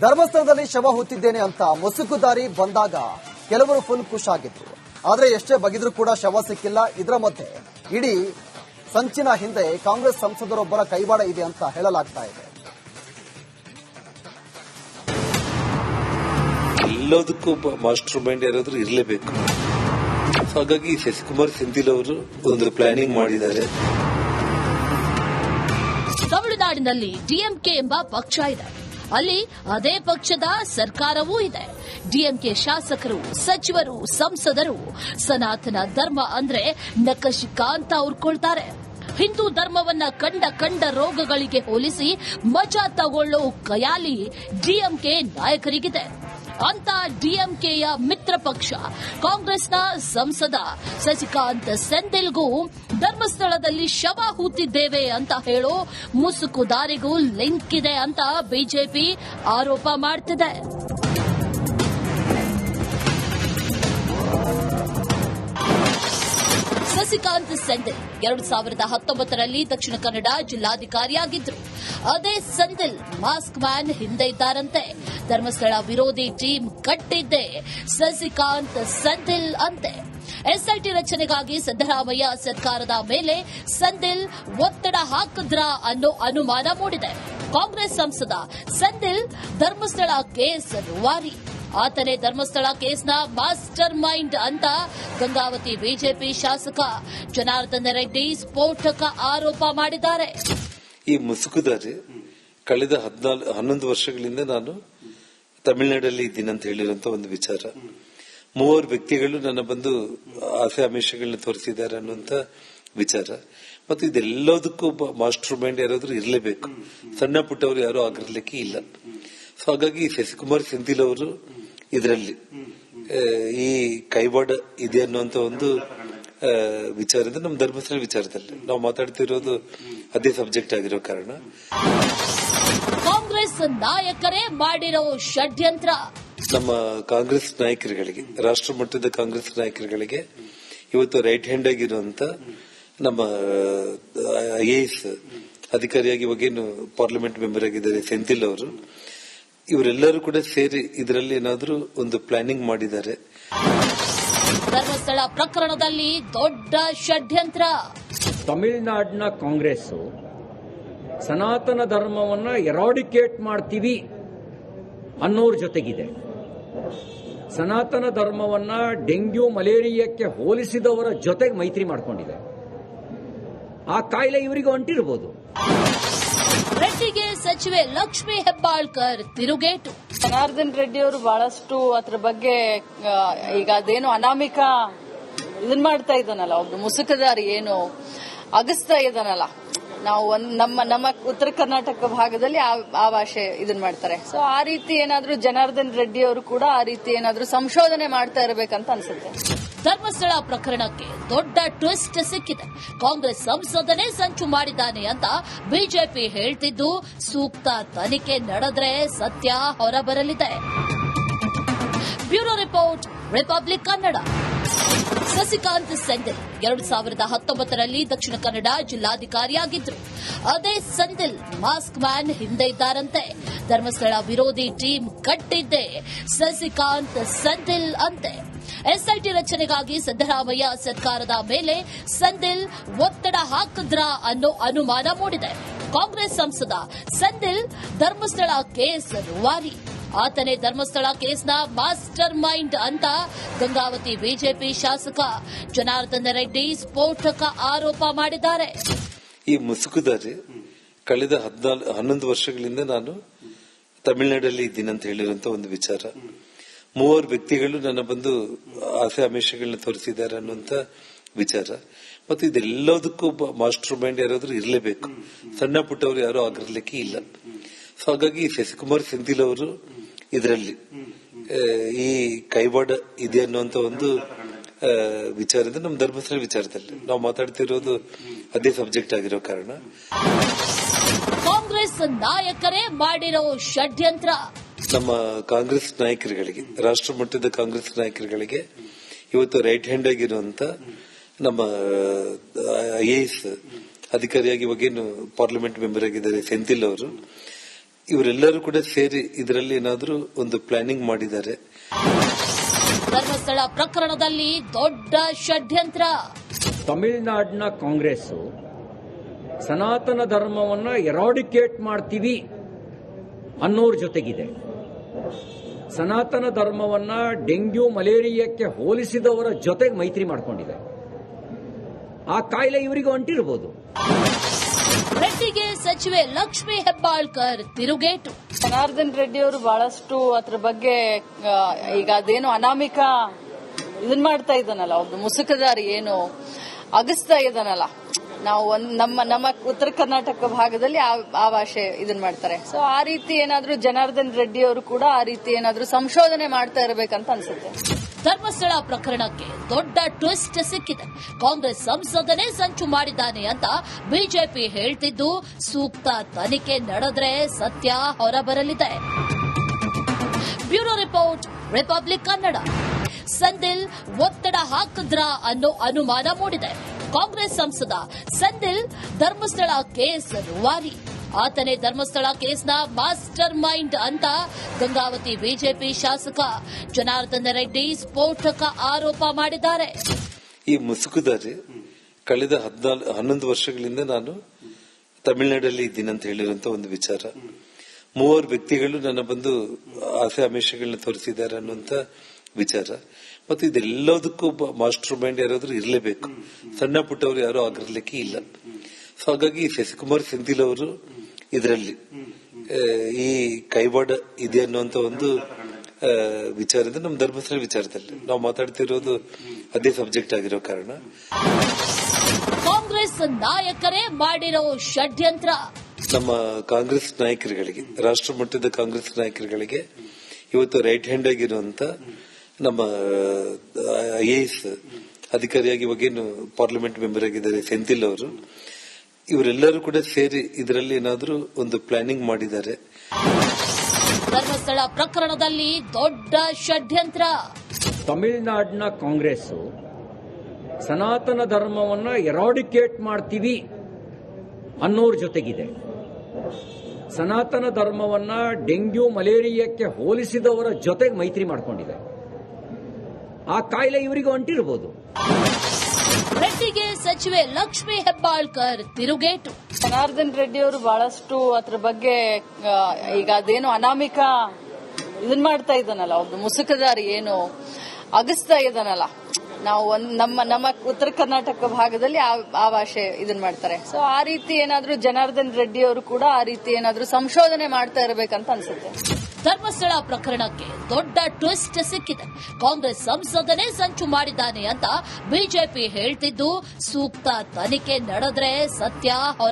ಧರ್ಮಸ್ಥಳದಲ್ಲಿ ಶವ ಹೊತ್ತಿದ್ದೇನೆ ಅಂತ ಮುಸುಕುದಾರಿ ಬಂದಾಗ ಕೆಲವರು ಫುಲ್ ಖುಷ್ ಆಗಿದ್ರು. ಆದ್ರೆ ಎಷ್ಟೇ ಬಗೆದ್ರು ಕೂಡ ಶವ ಸಿಕ್ಕಿಲ್ಲ. ಇದರ ಮಧ್ಯೆ ಇಡೀ ಸಂಚಿನ ಹಿಂದೆ ಕಾಂಗ್ರೆಸ್ ಸಂಸದರೊಬ್ಬರ ಕೈವಾಡ ಇದೆ ಅಂತ ಹೇಳಲಾಗ್ತಾ ಇದೆ. ಎಲ್ಲದಕ್ಕೂ ಮಾಸ್ಟರ್ ಮೈಂಡ್ ಯಾರಾದ್ರೂ ಇರಲೇಬೇಕು. ಹಾಗಾಗಿ ಶಶಿಕುಮಾರ್ ಸೆಂಥಿಲ್ ಅವರು ಒಂದು ಪ್ಲಾನಿಂಗ್ ಮಾಡಿದ್ದಾರೆ. ತಮಿಳುನಾಡಿನಲ್ಲಿ ಡಿಎಂಕೆ ಎಂಬ ಪಕ್ಷ ಇದೆ. ಅಲ್ಲಿ ಅದೇ ಪಕ್ಷದ ಸರ್ಕಾರವೂ ಇದೆ. ಡಿಎಂಕೆ ಶಾಸಕರು, ಸಚಿವರು, ಸಂಸದರು, ಸನಾತನ ಧರ್ಮ ಅಂದ್ರೆ ನಕಶಿಕ ಅಂತ ಉರ್ಕೊಳ್ತಾರೆ ಹಿಂದೂ ಧರ್ಮವನ್ನ ಕಂಡ ಕಂಡ ರೋಗಗಳಿಗೆ ಹೋಲಿಸಿ ಮಜಾ ತಗೊಳ್ಳೋ ಕಯಾಲಿ ಡಿಎಂಕೆ ನಾಯಕರಿಗಿದೆ. ಅಂತ ಡಿಎಂಕೆಯ ಮಿತ್ರ ಪಕ್ಷ, ಕಾಂಗ್ರೆಸ್ನ ಸಂಸದ ಸಸಿಕಾಂತ್ ಸೆಂಥಿಲ್ಗೂ ಧರ್ಮಸ್ಥಳದಲ್ಲಿ ಶವ ಹೂತಿದ್ದೇವೆ ಅಂತ ಹೇಳೋ ಮುಸುಕುದಾರಿಗೂ ಲಿಂಕ್ ಇದೆ ಅಂತ ಬಿಜೆಪಿ ಆರೋಪ ಮಾಡ್ತಿದೆ. ಶಶಿಕಾಂತ್ ಸೆಂಥಿಲ್ ಎರಡು ಸಾವಿರದ ಹತ್ತೊಂಬತ್ತರಲ್ಲಿ ದಕ್ಷಿಣ ಕನ್ನಡ ಜಿಲ್ಲಾಧಿಕಾರಿಯಾಗಿದ್ದರು. ಅದೇ ಸೆಂಥಿಲ್ ಮಾಸ್ಕ್ ಮ್ಯಾನ್ ಹಿಂದೆ ಇದ್ದಾರಂತೆ. ಧರ್ಮಸ್ಥಳ ವಿರೋಧಿ ಟೀಮ್ ಕಟ್ಟಿದ್ದೆ ಸಸಿಕಾಂತ್ ಸೆಂಥಿಲ್ ಅಂತೆ. ಎಸ್ಐಟಿ ರಚನೆಗಾಗಿ ಸಿದ್ದರಾಮಯ್ಯ ಸರ್ಕಾರದ ಮೇಲೆ ಸಂದಿಲ್ ಒತ್ತಡ ಹಾಕಿದ್ರ ಅನ್ನೋ ಅನುಮಾನ ಮೂಡಿದೆ. ಕಾಂಗ್ರೆಸ್ ಸಂಸದ ಸಂದಿಲ್ ಧರ್ಮಸ್ಥಳ ಕೇಸ್ ರೂವಾರಿ ಆತನೇ ಧರ್ಮಸ್ಥಳ ಕೇಸ್ನ ಮಾಸ್ಟರ್ ಮೈಂಡ್ ಅಂತ ಗಂಗಾವತಿ ಬಿಜೆಪಿ ಶಾಸಕ ಜನಾರ್ದನ ರೆಡ್ಡಿ ಸ್ಫೋಟಕ ಆರೋಪ ಮಾಡಿದ್ದಾರೆ. ಈ ಮುಸುಕುದಾರಿ ಕಳೆದ ಹದಿನಾಲ್ಕು ಹನ್ನೊಂದು ವರ್ಷಗಳಿಂದ ನಾನು ತಮಿಳುನಾಡಲ್ಲಿ ಇದ್ದೀನಿ ಅಂತ ಹೇಳಿರುವಂತ ಒಂದು ವಿಚಾರ. ಮೂವರು ವ್ಯಕ್ತಿಗಳು ನನ್ನ ಬಂದು ಆಸೆ ಆಮಿಷಗಳನ್ನ ತೋರಿಸಿದ್ದಾರೆ ಅನ್ನುವಂತ ವಿಚಾರ. ಮತ್ತು ಇದೆಲ್ಲದಕ್ಕೂ ಮಾಸ್ಟರ್ ಮೈಂಡ್ ಯಾರಾದರೂ ಇರಲೇಬೇಕು. ಸಣ್ಣ ಪುಟ್ಟವರು ಯಾರು ಆಗಿರ್ಲಿಕ್ಕೆ ಇಲ್ಲ. ಸೊ ಹಾಗಾಗಿ ಶಶಿಕುಮಾರ್ ಸೆಂಥಿಲ್ ಅವರು ಇದರಲ್ಲಿ ಈ ಕೈವಾಡ ಇದೆ ಅನ್ನುವಂತ ಒಂದು ವಿಚಾರ ಅಂದ್ರೆ ನಮ್ಮ ಧರ್ಮಸ್ಥಳ ವಿಚಾರದಲ್ಲಿ. ನಾವು ಮಾತಾಡ್ತಿರೋದು ಅದೇ ಸಬ್ಜೆಕ್ಟ್ ಆಗಿರೋ ಕಾರಣ. ಕಾಂಗ್ರೆಸ್ ನಾಯಕರೇ ಮಾಡಿರೋ ಷಡ್ಯಂತ್ರ. ನಮ್ಮ ಕಾಂಗ್ರೆಸ್ ನಾಯಕರುಗಳಿಗೆ ರಾಷ್ಟ್ರ ಮಟ್ಟದ ಕಾಂಗ್ರೆಸ್ ನಾಯಕರುಗಳಿಗೆ ಇವತ್ತು ರೈಟ್ ಹ್ಯಾಂಡ್ ಆಗಿರುವಂತ ನಮ್ಮ ಐಎಎಸ್ ಅಧಿಕಾರಿಯಾಗಿ ಇವಾಗೇನು ಪಾರ್ಲಿಮೆಂಟ್ ಮೆಂಬರ್ ಆಗಿದ್ದಾರೆ ಸೆಂಥಿಲ್ ಅವರು. ಇವರೆಲ್ಲರೂ ಕೂಡ ಸೇರಿ ಇದರಲ್ಲಿ ಏನಾದರೂ ಒಂದು ಪ್ಲಾನಿಂಗ್ ಮಾಡಿದ್ದಾರೆ. ಧರ್ಮಸ್ಥಳ ಪ್ರಕರಣದಲ್ಲಿ ದೊಡ್ಡ ಷಡ್ಯಂತ್ರ. ತಮಿಳುನಾಡಿನ ಕಾಂಗ್ರೆಸ್ ಸನಾತನ ಧರ್ಮವನ್ನ ಎರಾಡಿಕೇಟ್ ಮಾಡ್ತೀವಿ ಅನ್ನೋರ್ ಜೊತೆಗಿದೆ. ಸನಾತನ ಧರ್ಮವನ್ನ ಡೆಂಗ್ಯೂ ಮಲೇರಿಯಾಕ್ಕೆ ಹೋಲಿಸಿದವರ ಜೊತೆಗೆ ಮೈತ್ರಿ ಮಾಡ್ಕೊಂಡಿದೆ. ಆ ಕಾಯಿಲೆ ಇವರಿಗೆ ಅಂಟಿರ್ಬೋದು ರೆಡ್ಡಿಗೆ ಸಚಿವೆ ಲಕ್ಷ್ಮಿ ಹೆಬ್ಬಾಳ್ಕರ್ ತಿರುಗೇಟು. ಜನಾರ್ದನ್ ರೆಡ್ಡಿ ಅವರು ಬಹಳಷ್ಟು ಅದ್ರ ಬಗ್ಗೆ ಈಗ ಅದೇನು ಅನಾಮಿಕ ಇದನ್ ಮಾಡ್ತಾ ಇದ್ದಾನಲ್ಲ, ಒಬ್ರು ಮುಸುಕದಾರಿ ಏನು ಅಗಸ್ತಾ ಇದ್ದಾನಲ್ಲ. ನಾವು ಒಂದ್ ನಮ್ಮ ನಮ್ಮ ಉತ್ತರ ಕರ್ನಾಟಕ ಭಾಗದಲ್ಲಿ ಆ- ಆ ಭಾಷೆ ಇದನ್ ಮಾಡ್ತಾರೆ. ಸೊ ಆ ರೀತಿ ಏನಾದ್ರೂ ಜನಾರ್ದನ್ ರೆಡ್ಡಿ ಅವರು ಕೂಡ ಆ ರೀತಿ ಏನಾದ್ರೂ ಸಂಶೋಧನೆ ಮಾಡ್ತಾ ಇರಬೇಕಂತ ಅನ್ಸುತ್ತೆ. ಧರ್ಮಸ್ಥಳ ಪ್ರಕರಣಕ್ಕೆ ದೊಡ್ಡ ಟ್ವಿಸ್ಟ್ ಸಿಕ್ಕಿದೆ. ಕಾಂಗ್ರೆಸ್ ಸಂಸದನೇ ಸಂಚು ಮಾಡಿದ್ದಾನೆ ಅಂತ ಬಿಜೆಪಿ ಹೇಳ್ತಿದ್ದು, ಸೂಕ್ತ ತನಿಖೆ ನಡೆದ್ರೆ ಸತ್ಯ ಹೊರಬರಲಿದೆ. Bureau report, Republic Kannada. Sasikanth Senthil ಎರಡು ಸಾವಿರದ ಹತ್ತೊಂಬತ್ತರಲ್ಲಿ ದಕ್ಷಿಣ ಕನ್ನಡ ಜಿಲ್ಲಾಧಿಕಾರಿಯಾಗಿದ್ರು. ಅದೇ ಸೆಂದಿಲ್ ಮಾಸ್ಕ್ ಮ್ಯಾನ್ ಹಿಂದೆ ಇದ್ದಾರಂತೆ. ಧರ್ಮಸ್ಥಳ ವಿರೋಧಿ ಟೀಮ್ ಕಟ್ಟಿದ್ದೆ ಸಸಿಕಾಂತ್ ಸೆಂದಿಲ್ ಅಂತೆ. ಎಸ್ಐಟಿ ರಚನೆಗಾಗಿ ಸಿದ್ದರಾಮಯ್ಯ ಸರ್ಕಾರದ ಮೇಲೆ ಸಂದಿಲ್ ಒತ್ತಡ ಹಾಕಿದ್ರ ಅನ್ನೋ ಅನುಮಾನ ಮೂಡಿದೆ. ಕಾಂಗ್ರೆಸ್ ಸಂಸದ ಸಂದಿಲ್ ಧರ್ಮಸ್ಥಳ ಕೇಸ್ ರೂವಾರಿ ಆತನೇ ಧರ್ಮಸ್ಥಳ ಕೇಸ್ನ ಮಾಸ್ಟರ್ ಮೈಂಡ್ ಅಂತ ಗಂಗಾವತಿ ಬಿಜೆಪಿ ಶಾಸಕ ಜನಾರ್ದನ ರೆಡ್ಡಿ ಸ್ಫೋಟಕ ಆರೋಪ ಮಾಡಿದ್ದಾರೆ. ಈ ಮುಸುಕುದಾರಿ ಕಳೆದ ಹದಿನಾಲ್ಕು ಹನ್ನೊಂದು ವರ್ಷಗಳಿಂದ ನಾನು ತಮಿಳುನಾಡಲ್ಲಿ ಇದ್ದೀನಿ ಅಂತ ಹೇಳಿರುವಂತಹ ಒಂದು ವಿಚಾರ. ಮೂವರು ವ್ಯಕ್ತಿಗಳು ನನ್ನ ಬಂದು ಆಸೆ ಆಮಿಷಗಳನ್ನ ತೋರಿಸಿದ್ದಾರೆ ಅನ್ನುವಂತ ವಿಚಾರ. ಮತ್ತು ಇದೆಲ್ಲದಕ್ಕೂ ಮಾಸ್ಟರ್ ಮೈಂಡ್ ಯಾರಾದ್ರೂ ಇರಲೇಬೇಕು. ಸಣ್ಣ ಪುಟ್ಟವರು ಯಾರು ಆಗಿರ್ಲಿಕ್ಕೆ ಇಲ್ಲ. ಸೊ ಹಾಗಾಗಿ ಶಶಿಕುಮಾರ್ ಸೆಂಥಿಲ್ ಅವರು ಇದರಲ್ಲಿ ಈ ಕೈವಾಡ ಇದೆ ಅನ್ನುವಂತ ಒಂದು ವಿಚಾರ ವಿಚಾರದಿಂದ ನಮ್ಮ ಧರ್ಮಸ್ಥಳ ವಿಚಾರದಲ್ಲಿ. ನಾವು ಮಾತಾಡ್ತಿರೋದು ಅದೇ ಸಬ್ಜೆಕ್ಟ್ ಆಗಿರೋ ಕಾರಣ. ಕಾಂಗ್ರೆಸ್ ನಾಯಕರೇ ಮಾಡಿರೋ ಷಡ್ಯಂತ್ರ. ನಮ್ಮ ಕಾಂಗ್ರೆಸ್ ನಾಯಕರುಗಳಿಗೆ ರಾಷ್ಟ್ರ ಮಟ್ಟದ ಕಾಂಗ್ರೆಸ್ ನಾಯಕರುಗಳಿಗೆ ಇವತ್ತು ರೈಟ್ ಹ್ಯಾಂಡ್ ಆಗಿರುವಂತ ನಮ್ಮ ಎಸ್ ಅಧಿಕಾರಿಯಾಗಿ ಇವಾಗೇನು ಪಾರ್ಲಿಮೆಂಟ್ ಮೆಂಬರ್ ಆಗಿದ್ದಾರೆ ಸೆಂಥಿಲ್ ಅವರು ಇವರೆಲ್ಲರೂ ಕೂಡ ಸೇರಿ ಇದರಲ್ಲಿ ಏನಾದರೂ ಒಂದು ಪ್ಲಾನಿಂಗ್ ಮಾಡಿದ್ದಾರೆ. ಧರ್ಮಸ್ಥಳ ಪ್ರಕರಣದಲ್ಲಿ ದೊಡ್ಡ ಷಡ್ಯಂತ್ರ. ತಮಿಳುನಾಡಿನ ಕಾಂಗ್ರೆಸ್ ಸನಾತನ ಧರ್ಮವನ್ನ ಎರಾಡಿಕೇಟ್ ಮಾಡ್ತೀವಿ ಅನ್ನೋರ್ ಜೊತೆಗಿದೆ. ಸನಾತನ ಧರ್ಮವನ್ನ ಡೆಂಗ್ಯೂ ಮಲೇರಿಯಾಕ್ಕೆ ಹೋಲಿಸಿದವರ ಜೊತೆಗೆ ಮೈತ್ರಿ ಮಾಡಿಕೊಂಡಿದೆ. ಆ ಕಾಯಿಲೆ ಇವರಿಗೆ ಹೊಂಟಿರಬಹುದು ರೆಡ್ಡಿಗೆ ಸಚಿವೆ ಲಕ್ಷ್ಮಿ ಹೆಬ್ಬಾಳ್ಕರ್ ತಿರುಗೇಟು. ಜನಾರ್ದನ್ ರೆಡ್ಡಿ ಅವರು ಬಹಳಷ್ಟು ಅದ್ರ ಬಗ್ಗೆ ಈಗ ಅದೇನು ಅನಾಮಿಕ ಇದನ್ ಮಾಡ್ತಾ ಇದ್ದಾನಲ್ಲ ಒಂದು ಮುಸುಕದಾರಿ ಏನು ಅಗಸ್ತಾ ಇದ್ದಾನಲ್ಲ. ನಾವು ಒಂದ್ ನಮ್ಮ ನಮ್ಮ ಉತ್ತರ ಕರ್ನಾಟಕ ಭಾಗದಲ್ಲಿ ಆ- ಭಾಷೆ ಇದನ್ ಮಾಡ್ತಾರೆ. ಸೊ ಆ ರೀತಿ ಏನಾದ್ರೂ ಜನಾರ್ದನ್ ರೆಡ್ಡಿ ಅವರು ಕೂಡ ಆ ರೀತಿ ಏನಾದ್ರೂ ಸಂಶೋಧನೆ ಮಾಡ್ತಾ ಇರಬೇಕಂತ ಅನ್ಸುತ್ತೆ. ಧರ್ಮಸ್ಥಳ ಪ್ರಕರಣಕ್ಕೆ ದೊಡ್ಡ ಟ್ವಿಸ್ಟ್ ಸಿಕ್ಕಿದೆ. ಕಾಂಗ್ರೆಸ್ ಸಂಸದನೇ ಸಂಚು ಮಾಡಿದ್ದಾನೆ ಅಂತ ಬಿಜೆಪಿ ಹೇಳ್ತಿದ್ದು, ಸೂಕ್ತ ತನಿಖೆ ನಡೆದ್ರೆ ಸತ್ಯ ಹೊರಬರಲಿದೆ. Bureau report, Republic Kannada. Senthil ಒತ್ತಡ ಹಾಕಿದ್ರ ಅನ್ನೋ ಅನುಮಾನ ಮೂಡಿದೆ. ಕಾಂಗ್ರೆಸ್ ಸಂಸದ ಸಂದಿಲ್ ಧರ್ಮಸ್ಥಳ ಕೇಸ್ ರೂವಾರಿ. ಆತನೇ ಧರ್ಮಸ್ಥಳ ಕೇಸ್ನ ಮಾಸ್ಟರ್ ಮೈಂಡ್ ಅಂತ ಗಂಗಾವತಿ ಬಿಜೆಪಿ ಶಾಸಕ ಜನಾರ್ದನ ರೆಡ್ಡಿ ಸ್ಫೋಟಕ ಆರೋಪ ಮಾಡಿದ್ದಾರೆ. ಈ ಮುಸುಕುದಾರಿ ಕಳೆದ ಹದಿನಾಲ್ ಹನ್ನೊಂದು ವರ್ಷಗಳಿಂದ ನಾನು ತಮಿಳುನಾಡಲ್ಲಿ ಇದ್ದೀನಿ ಅಂತ ಹೇಳಿರುವಂತ ಒಂದು ವಿಚಾರ. ಮೂವರು ವ್ಯಕ್ತಿಗಳು ನನ್ನ ಬಂದು ಆಸೆ ಆಮಿಷಗಳನ್ನ ತೋರಿಸಿದ್ದಾರೆ ಅನ್ನುವಂತ ವಿಚಾರ. ಮತ್ತು ಇದೆಲ್ಲದಕ್ಕೂ ಮಾಸ್ಟರ್ ಮೈಂಡ್ ಯಾರಾದ್ರೂ ಇರಲೇಬೇಕು. ಸಣ್ಣ ಪುಟ್ಟವರು ಯಾರು ಆಗಿರ್ಲಿಕ್ಕೆ ಇಲ್ಲ. ಸೊ ಹಾಗಾಗಿ ಶಶಿಕುಮಾರ್ ಸೆಂಥಿಲ್ ಅವರು ಇದರಲ್ಲಿ ಈ ಕೈವಾಡ ಇದೆ ಅನ್ನುವಂತ ಒಂದು ವಿಚಾರ ವಿಚಾರದ ನಮ್ಮ ಧರ್ಮಸ್ಥಳ ವಿಚಾರದಲ್ಲಿ ನಾವು ಮಾತಾಡ್ತಿರೋದು ಅದೇ ಸಬ್ಜೆಕ್ಟ್ ಆಗಿರೋ ಕಾರಣ. ಕಾಂಗ್ರೆಸ್ ನಾಯಕರೇ ಮಾಡಿರೋ ಷಡ್ಯಂತ್ರ. ನಮ್ಮ ಕಾಂಗ್ರೆಸ್ ನಾಯಕರುಗಳಿಗೆ ರಾಷ್ಟ್ರ ಮಟ್ಟದ ಕಾಂಗ್ರೆಸ್ ನಾಯಕರುಗಳಿಗೆ ಇವತ್ತು ರೈಟ್ ಹ್ಯಾಂಡ್ ಆಗಿರುವಂತ ನಮ್ಮ ಐ ಎ ಎಸ್ ಅಧಿಕಾರಿಯಾಗಿ ಇವಾಗೇನು ಪಾರ್ಲಿಮೆಂಟ್ ಮೆಂಬರ್ ಆಗಿದ್ದಾರೆ ಸೆಂಥಿಲ್ ಅವರು ಇವರೆಲ್ಲರೂ ಕೂಡ ಸೇರಿ ಇದರಲ್ಲಿ ಏನಾದರೂ ಒಂದು ಪ್ಲಾನಿಂಗ್ ಮಾಡಿದ್ದಾರೆ. ಧರ್ಮಸ್ಥಳ ಪ್ರಕರಣದಲ್ಲಿ ದೊಡ್ಡ ಷಡ್ಯಂತ್ರ. ತಮಿಳುನಾಡಿನ ಕಾಂಗ್ರೆಸ್ ಸನಾತನ ಧರ್ಮವನ್ನ ಎರಾಡಿಕೇಟ್ ಮಾಡ್ತೀವಿ ಅನ್ನೋರ್ ಜೊತೆಗಿದೆ. ಸನಾತನ ಧರ್ಮವನ್ನ ಡೆಂಗ್ಯೂ ಮಲೇರಿಯಾಕ್ಕೆ ಹೋಲಿಸಿದವರ ಜೊತೆಗೆ ಮೈತ್ರಿ ಮಾಡಿಕೊಂಡಿದೆ. ಆ ಕಾಯಿಲೆ ಇವರಿಗೆ ಹೊಂಟಿರ್ಬೋದು ರೆಡ್ಡಿಗೆ ಸಚಿವೆ ಲಕ್ಷ್ಮಿ ಹೆಬ್ಬಾಳ್ಕರ್ ತಿರುಗೇಟು. ಜನಾರ್ದನ್ ರೆಡ್ಡಿ ಅವರು ಬಹಳಷ್ಟು ಅದ್ರ ಬಗ್ಗೆ ಈಗ ಅದೇನು ಅನಾಮಿಕ ಇದನ್ ಮಾಡ್ತಾ ಇದ್ದಾನಲ್ಲ ಒಂದು ಮುಸುಕದಾರಿ ಏನು ಅಗಸ್ತಾ ಇದ್ದಾನಲ್ಲ. ನಾವು ಒಂದ್ ನಮ್ಮ ನಮ್ಮ ಉತ್ತರ ಕರ್ನಾಟಕ ಭಾಗದಲ್ಲಿ ಆ- ಆ ಭಾಷೆ ಇದನ್ ಮಾಡ್ತಾರೆ. ಸೊ ಆ ರೀತಿ ಏನಾದ್ರೂ ಜನಾರ್ದನ್ ರೆಡ್ಡಿ ಅವರು ಕೂಡ ಆ ರೀತಿ ಏನಾದ್ರೂ ಸಂಶೋಧನೆ ಮಾಡ್ತಾ ಇರಬೇಕಂತ ಅನ್ಸುತ್ತೆ. ಧರ್ಮಸ್ಥಳ ಪ್ರಕರಣಕ್ಕೆ ದೊಡ್ಡ ಟ್ವಿಸ್ಟ್ ಸಿಕ್ಕಿದೆ. ಕಾಂಗ್ರೆಸ್ ಸಂಸದನೇ ಸಂಚು ಮಾಡಿದ್ದಾನೆ ಅಂತ ಬಿಜೆಪಿ ಹೇಳ್ತಿದ್ದು, ಸೂಕ್ತ ತನಿಖೆ ನಡೆದ್ರೆ ಸತ್ಯ